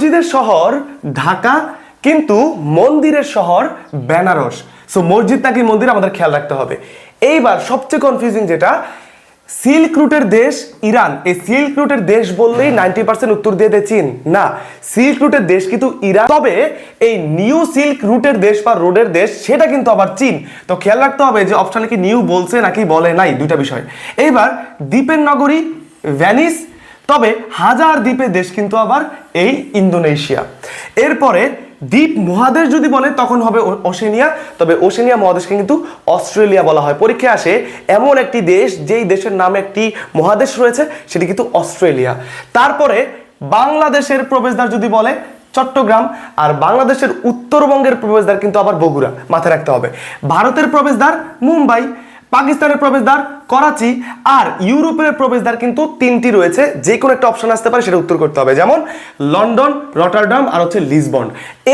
মসজিদের শহর ঢাকা, কিন্তু মন্দিরের শহর বেনারস। সো মসজিদ নাকি মন্দির আমাদের খেয়াল রাখতে হবে। এইবার সবচেয়ে কনফিউজিং যেটা সিল্ক রুটের দেশ ইরান। এই সিল্ক রুটের দেশ বললেই নাইনটি পার্সেন্ট উত্তর দিয়ে দেয় চীন। না সিল্ক রুটের দেশ কিন্তু ইরান। তবে এই নিউ সিল্ক রুটের দেশ বা রোডের দেশ, সেটা কিন্তু আবার চীন। তো খেয়াল রাখতে হবে যে অপশানে কি নিউ বলছে নাকি বলে নাই, দুইটা বিষয়। এইবার দ্বীপের নগরী ভ্যানিস তবে হাজার দ্বীপের দেশ কিন্তু আবার এই ইন্দোনেশিয়া। এরপরে দ্বীপ মহাদেশ যদি বলে, তখন হবে ওশেনিয়া। তবে ওশেনিয়া মহাদেশকে কিন্তু অস্ট্রেলিয়া বলা হয়। পরীক্ষায় আসে, এমন একটি দেশ যেই দেশের নামে একটি মহাদেশ রয়েছে, সেটি কিন্তু অস্ট্রেলিয়া। তারপরে বাংলাদেশের প্রবেশদ্বার যদি বলে, চট্টগ্রাম। আর বাংলাদেশের উত্তরবঙ্গের প্রবেশদ্বার কিন্তু আবার বগুড়া। মাথায় রাখতে হবে। ভারতের প্রবেশদ্বার মুম্বাই। পাকিস্তানের প্রবেশদ্বার, করাচি আর ইউরোপের প্রবেশদ্বার কিন্তু তিনটি রয়েছে। যে কোনো একটা অপশন আসতে পারে, সেটা উত্তর করতে হবে। যেমন লন্ডন, রটারডাম আর হচ্ছে লিসবন।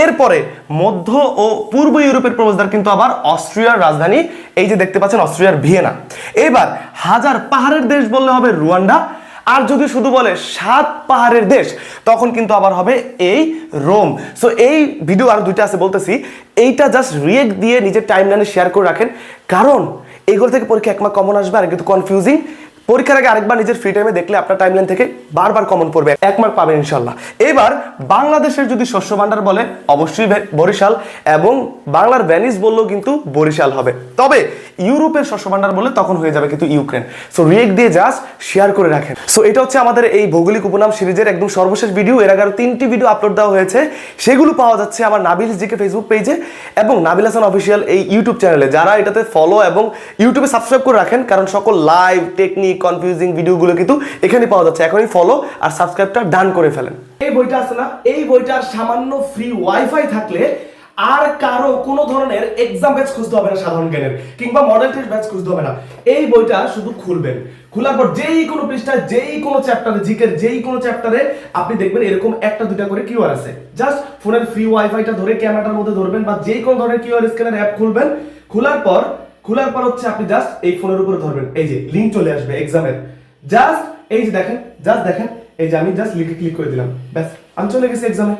এরপরে মধ্য ও পূর্ব ইউরোপের প্রবেশদ্বার কিন্তু আবার অস্ট্রিয়ার রাজধানী। এই যে দেখতে পাচ্ছেন, অস্ট্রিয়ার ভিয়েনা। এবার হাজার পাহাড়ের দেশ বললে হবে রুয়ান্ডা। আর যদি শুধু বলে সাত পাহাড়ের দেশ, তখন কিন্তু আবার হবে এই রোম। সো এই ভিডিও আর দুইটা আছে বলতেছি। এইটা জাস্ট রিয়েক্ট দিয়ে নিজের টাইম লাইনে শেয়ার করে রাখেন। কারণ এইগুলো থেকে পরীক্ষা এক কমন আসবে আর কিন্তু কনফিউজিং পরীক্ষার আগে আরেকবার নিজের ফ্রি টাইমে দেখলে আপনার টাইমলাইন থেকে বারবার কমন পড়বে, এক মার্ক পাবেন ইনশাল্লাহ এবার বাংলাদেশের যদি শস্য ভাণ্ডার বলে, অবশ্যই বরিশাল এবং বাংলার ভ্যানিস বললেও কিন্তু বরিশাল হবে। তবে ইউরোপের শস্য ভাণ্ডার বলে তখন হয়ে যাবে কিন্তু ইউক্রেন। সো রিয়েক দিয়ে জাস্ট শেয়ার করে রাখেন। সো এটা হচ্ছে আমাদের এই ভৌগোলিক উপনাম সিরিজের একদম সর্বশেষ ভিডিও এর আগে তিনটি ভিডিও আপলোড দেওয়া হয়েছে। সেগুলো পাওয়া যাচ্ছে আমার নাবিল জিকে ফেসবুক পেজে এবং নাবিল হাসান অফিসিয়াল এই ইউটিউব চ্যানেলে যারা এটাতে ফলো এবং ইউটিউবে সাবস্ক্রাইব করে রাখেন, কারণ সকল লাইভ টেকনিক কনফিউজিং ভিডিওগুলো কিন্তু এখানে পাওয়া যাচ্ছে। এখনই ফলো আর সাবস্ক্রাইবটা ডান করে ফেলেন। এই বইটা আছে না? এই বইটার সামান্য ফ্রি ওয়াইফাই থাকলে আর কারও কোনো ধরনের এক্সাম ব্যাচ খুঁজতে হবে না সাধারণ জ্ঞানের, কিংবা মডেল টেস্ট ব্যাচ খুঁজতে হবে না। এই বইটা শুধু খুলবেন। খোলার পর যেই কোনো পৃষ্ঠায়, যেই কোনো চ্যাপ্টারে জিকের যেই কোনো চ্যাপ্টারে আপনি দেখবেন এরকম একটা দুটা করে কিউআর আছে। জাস্ট ফোনের ফ্রি ওয়াইফাইটা ধরে ক্যামেরাটার মধ্যে ধরবেন বা যেই কোনো ধরনের কিউআর স্ক্যানার অ্যাপ খুলবেন। খোলার পর খোলার পর হচ্ছে আপনি জাস্ট এই ফোনের উপরে ধরবেন। এই যে লিংক চলে আসবে এক্সামের জাস্ট এই যে দেখেন জাস্ট দেখেন, এই যে আমি জাস্ট লিখে ক্লিক করে দিলাম। ব্যাস, আমি চলে গেছি এক্সামে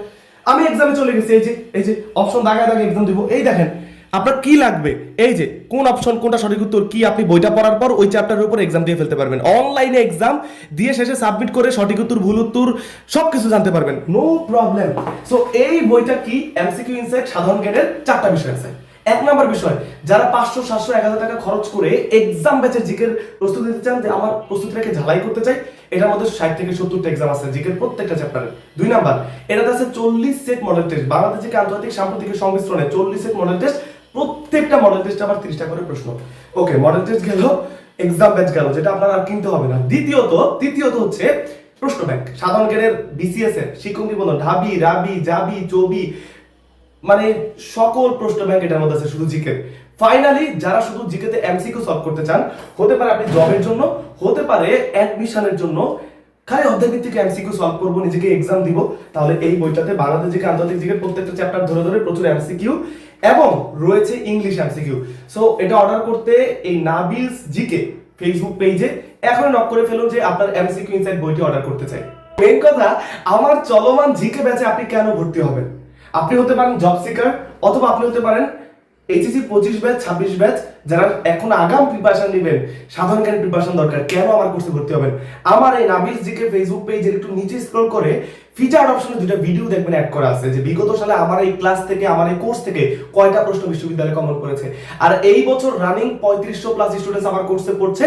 আমি এক্সামে চলে গেছি, এই যে এই যে অপশন দাগায় দাগে এক্সাম দিব। এই দেখেন, আপনার কি লাগবে? এই যে, কোন অপশন কোনটা সঠিক উত্তর, কি আপনি বইটা পড়ার পর ওই চ্যাপ্টারের উপর এক্সাম দিয়ে ফেলতে পারবেন। অনলাইনে এক্সাম দিয়ে শেষে সাবমিট করে সঠিক উত্তর, ভুল উত্তর সব কিছু জানতে পারবেন। নো প্রবলেম সো এই বইটা কি এমসিকিউ ইনসাইট সাধারণ জ্ঞানের চারটা বিষয় আছে। এক নম্বর বিষয়, যারা পাঁচশো, সাতশো, এক হাজার টাকা খরচ করে এক্সাম ব্যাচের জিকের প্রস্তুতি দিতে চান, যে আমার প্রস্তুতিটাকে ঝালাই করতে চাই এটার মধ্যে ষাট থেকে সত্তরটা এক্সাম আছে, জিকের প্রত্যেকটা চ্যাপ্টারে দুই নাম্বার, এটাতে আছে চল্লিশ সেট মডেল টেস্ট বাংলাদেশ থেকে আন্তর্জাতিক সাম্প্রতিক সংমিশ্রণে চল্লিশ সেট মডেল টেস্ট প্রত্যেকটা মডেল টেস্ট আবার তিরিশটা করে প্রশ্ন। ওকে মডেল টেস্ট গেল এক্সাম ব্যাচ গেল, যেটা আপনার আর কিনতে হবে না। দ্বিতীয়ত, তৃতীয়ত হচ্ছে প্রশ্ন ব্যাংক সাধারণ জ্ঞানের বিসিএস এর শিক্ষক নিবন্ধন, ঢাবি, রাবি, জাবি, চবি মানে সকল প্রশ্ন ব্যাংক এটার মধ্যে আছে, শুধু জিকে ফাইনালি যারা শুধু জিকেতে এমসিকিউ সলভ করতে চান, হতে পারে আপনি জবের জন্য, হতে পারে অ্যাডমিশনের জন্য, খালি অর্ধেক ভিত্তিক এমসিকিউ সলভ করব, নিজেকে এক্সাম দিব, তাহলে এই বইটাতে বাংলাদেশ জিকে আন্তর্জাতিক জিকে প্রত্যেকটা চ্যাপ্টার ধরে ধরে প্রচুর এমসিকিউ এবং রয়েছে ইংলিশ এমসিকিউ সো এটা অর্ডার করতে এই নাবিলস জিকে ফেসবুক পেজে এখন নক করে ফেলুন যে আপনার এমসিকিউ ইনসাইড বইটি অর্ডার করতে চাই। মেন কথা, আমার চলমান জিকে ব্যাচে আপনি কেন ভর্তি হবেন? আপনি হতে পারেন জব সিকার অথবা আপনি হতে পারেন এইচএসি পঁচিশ ব্যাচ ছাব্বিশ ব্যাচ যারা এখন আগাম প্রিপারেশন নেবেন, সাধারণ জ্ঞান প্রিপারেশন দরকার। কেন আমার কোর্সে ভর্তি হবেন? আমার এই নাবিল জিকে ফেসবুক পেজের একটু নিচে স্ক্রল করে ফিচার অপশনে দুটো ভিডিও দেখবেন অ্যাড করা আছে, যে বিগত সালে আমার এই ক্লাস থেকে, আমার এই কোর্স থেকে কয়টা প্রশ্ন বিশ্ববিদ্যালয়ে কমন করেছে। আর এই বছর রানিং পঁয়ত্রিশশো প্লাস স্টুডেন্টস আমার কোর্সে পড়ছে।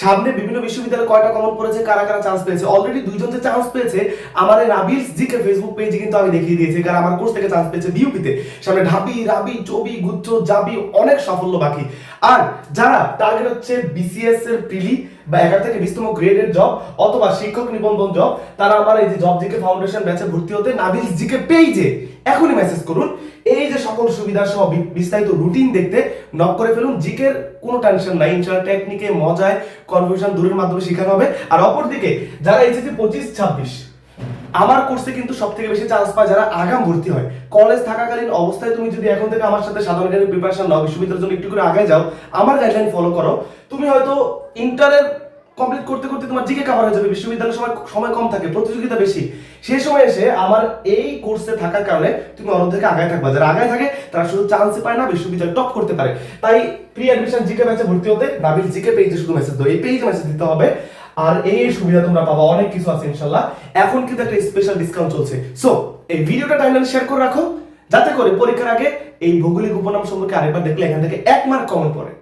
সামনে বিভিন্ন বিশ্ববিদ্যালয়ে কয়টা কমন করেছে, কারা কারা চান্স পেয়েছে? অলরেডি দুইজন যে চান্স পেয়েছে, আমার এই নাবিলস জিকে ফেসবুক পেজে কিন্তু আমি দেখিয়ে দিয়েছি, কারণ আমার কোর্স থেকে চান্স পেয়েছে বিউপিতে সামনে ঢাবি, রাবি, চবি, গুচ্ছ, জাবি, অনেক সাফল্য বাকি। আর যারা টার্গেট হচ্ছে বিসিএস এর প্রিলি বা এগারো থেকে বিশতম গ্রেডের জব অথবা শিক্ষক নিবন্ধন জব তারা আমার এই যে জব জিকে ফাউন্ডেশন ব্যাচে ভর্তি হতে নাবিল জিকে পেইজে এখনই মেসেজ করুন। এই যে সকল সুবিধা সহ বিস্তারিত রুটিন দেখতে নক করে ফেলুন। জিকের কোনো টেনশন নাই ইনশাল টেকনিকে মজায় কনফিউশন দূরের মাধ্যমে শেখানো হবে। আর অপরদিকে, যারা এইচএসসি পঁচিশ, ছাব্বিশ আমার কোর্সে কিন্তু সব থেকে বেশি চান্স পায় যারা আগাম ভর্তি হয়। কলেজ থাকাকালীন অবস্থায় তুমি যদি এখন থেকে আমার সাথে সাধারণ জ্ঞানের প্রিপারেশন নাও, বিশ্ববিদ্যালয়ের জন্য একটু করে আগে যাও, আমার গাইডলাইন ফলো করো। তুমি হয়তো ইন্টারের কমপ্লিট করতে করতে তোমার জিকে কভার হয়ে যাবে, বিশ্ববিদ্যালয়ের সময় সময় কম থাকে, প্রতিযোগিতা বেশি। সেই সময় এসে আমার এই কোর্সে থাকার কারণে তুমি অন্য থেকে আগায় থাকবা। যারা আগায় থাকে, তারা শুধু চান্স পায় না, বিশ্ববিদ্যালয় টপ করতে পারে। তাই প্রি অ্যাডমিশন জিকে ব্যাচে ভর্তি হতে নাবিল জিকে পেজে শুধু মেসেজ দাও। এই পেজে মেসেজ দিতে হবে। আর এই সুবিধা তোমরা পাবা, অনেক কিছু আছে ইনশাল্লাহ এখন কিন্তু একটা স্পেশাল ডিসকাউন্ট চলছে। সো এই ভিডিওটা টাইমলাইন শেয়ার করে রাখো, যাতে করে পরীক্ষার আগে এই ভৌগোলিক উপনাম সম্পর্কে আরেকবার দেখলে এখান থেকে এক মার্ক কমন পড়ে।